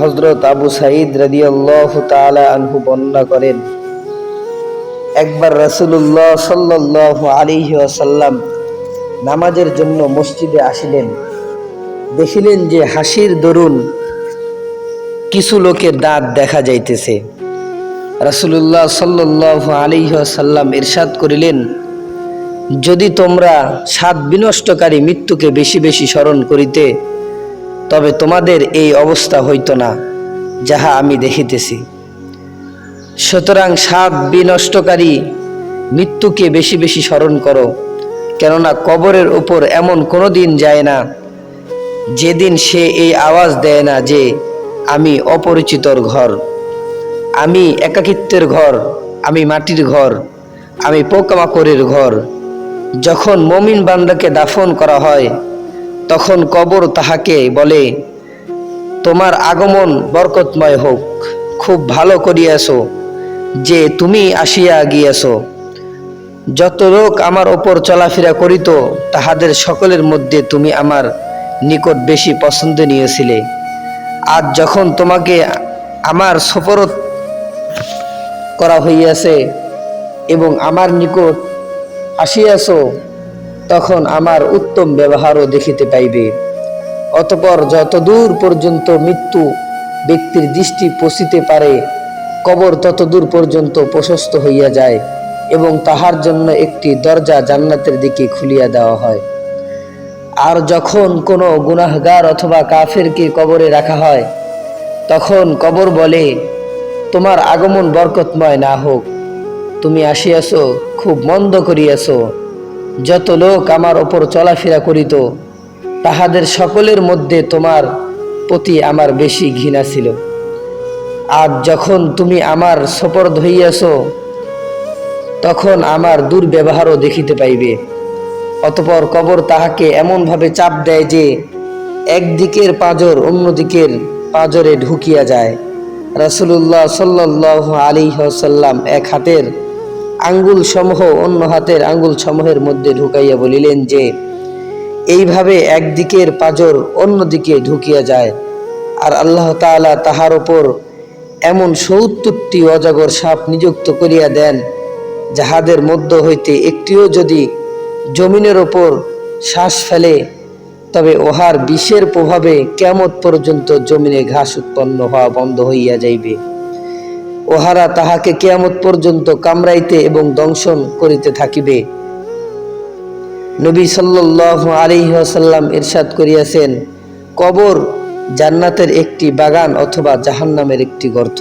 হজরত আবু সাইদ রাদিয়াল্লাহ তাআলা আনহু বর্ণনা করেন, একবার রাসূলুল্লাহ সাল্লাল্লাহু আলাইহি ওয়াসাল্লাম নামাজের জন্য মসজিদে আসিলেন। দেখিলেন যে হাসির দরুন কিছু লোকের দাঁত দেখা যাইতেছে। রাসূলুল্লাহ সাল্লাল্লাহু আলাইহি ওয়াসাল্লাম ইরশাদ করিলেন, যদি তোমরা সাত বিনষ্টকারী মৃত্যুকে বেশি বেশি স্মরণ করিতে তবে তোমাদের এই অবস্থা হইতো না, যাহা আমি দেখিতেছি। সুতরাং সাত বিনষ্টকারী মৃত্যুকে বেশি বেশি স্মরণ করো, কেননা কবরের উপর এমন কোনো দিন যায় না, যেদিন সে এই আওয়াজ দেয় না যে, আমি অপরিচিতর ঘর। আমি একাকিত্বের ঘর, আমি মাটির ঘর, আমি পোকামাকড়ের ঘর। যখন মমিন বান্দাকে দাফন করা হয় তখন কবর তাহাকে বলে, তোমার আগমন বরকতময় হোক। খুব ভালো করিয়াছ যে তুমি আসিয়া গিয়াছ। যত লোক আমার ওপর চলাফেরা করিত, তাহাদের সকলের মধ্যে তুমি আমার নিকট বেশি পছন্দ নিয়েছিলে। আজ যখন তোমাকে আমার সফরত করা হইয়াছে এবং আমার নিকট আসিয়াছ তখন আমার উত্তম ব্যবহারও দেখিতে পাইবে। অতপর যত দূর পর্যন্ত মৃত্যু ব্যক্তির দৃষ্টি পৌঁছিতে পারে, কবর তত দূর পর্যন্ত প্রশস্ত হইয়া যায় এবং তাহার জন্য একটি দরজা জান্নাতের দিকে খুলিয়া দেওয়া হয়। আর যখন কোনো গুনাহগার অথবা কাফেরকে কবরে রাখা হয়, তখন কবর বলে, তোমার আগমন বরকতময় না হোক। তুমি আসিয়াছ, খুব মন্দ করিয়াছ। যত লোক আমার ওপর চলাফেরা করিত, তাহাদের সকলের মধ্যে তোমার প্রতি আমার বেশি ঘৃণা ছিল। আজ যখন তুমি আমার সপর্দ হইয়াছ, তখন আমার দুর্ব্যবহারও দেখিতে পাইবে। অতপর কবর তাহাকে এমনভাবে চাপ দেয় যে, একদিকের পাঁজর অন্যদিকের পাঁজরে ঢুকিয়া যায়। রাসুলুল্লাহ সাল্লাহ আলী সাল্লাম এক হাতের আঙ্গুল সমূহ অন্য হাতের আঙ্গুল সমূহের মধ্যে ঢুকাইয়া বলিলেন যে, এইভাবে একদিকের পাঁজর অন্যদিকে ঢুকিয়া যায়। আর আল্লাহ তাআলা তাহার ওপর এমন সত্তরটি অজগর সাপ নিযুক্ত করিয়া দেন, যাহাদের মধ্য হইতে একটিও যদি জমিনের ওপর শ্বাস ফেলে, তবে উহার বিষের প্রভাবে কেমত পর্যন্ত জমিনে ঘাস উৎপন্ন হওয়া বন্ধ হইয়া যাইবে। ওহারা তাহাকে কেয়ামত পর্যন্ত কামড়াইতে এবং দংশন করিতে থাকিবে। নবী সাল্লাহ আলিহাসাল্লাম ইরশাদ করিয়াছেন, কবর জান্নাতের একটি বাগান অথবা জাহান্নামের একটি গর্ত।